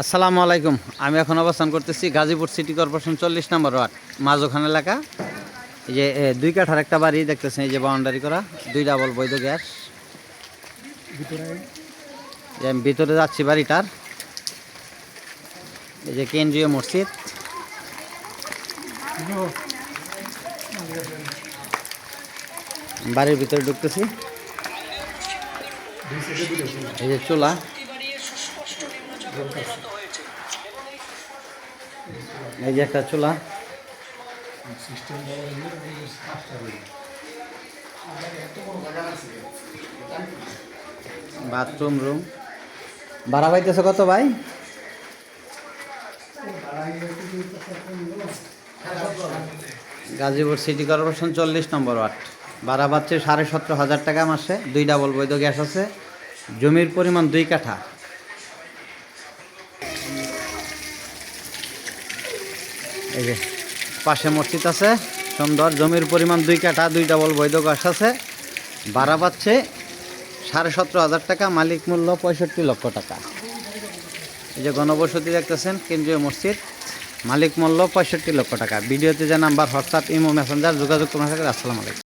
আসসালামু আলাইকুম। আমি এখন অবস্থান করতেছি গাজীপুর সিটি কর্পোরেশন চল্লিশ নম্বর ওয়ার্ড, মাঝখান এলাকা। এই যে দুই কাঠার একটা বাড়ি দেখতেছেন, এই যে বাউন্ডারি করা, দুই ডাবল বৈধ গ্যাস। আমি ভিতরে যাচ্ছি বাড়িটার। এই যে কেন্দ্রীয় মসজিদ। বাড়ির ভিতরে ঢুকতেছি। এই যে চুলা। এই যে একটা চুলা। Bathroom room. ভাড়া পাইতেছে কত ভাই? গাজীপুর সিটি কর্পোরেশন চল্লিশ নম্বর ওয়ার্ড। ভাড়া পাচ্ছে সাড়ে সতেরো হাজার টাকা মাসে, দুই ডাবল বৈধ গ্যাস আছে। জমির পরিমাণ দুই কাঠা। এই যে পাশে মসজিদ আছে, সুন্দর। জমির পরিমাণ দুই কাঠা দুই ডাবল বৈধ গাছ আছে। ভাড়া পাচ্ছে সাড়ে সতেরো হাজার টাকা, মালিক মূল্য পঁয়ষট্টি লক্ষ টাকা। এই যে গণবসতি দেখতেছেন, কেন্দ্রীয় মসজিদ, মালিক মূল্য পঁয়ষট্টি লক্ষ টাকা। ভিডিওতে যে নাম্বার, হোয়াটসঅ্যাপ, ইমো, মেসেঞ্জার যোগাযোগ করে থাকে আসসালামু আলাইকুম।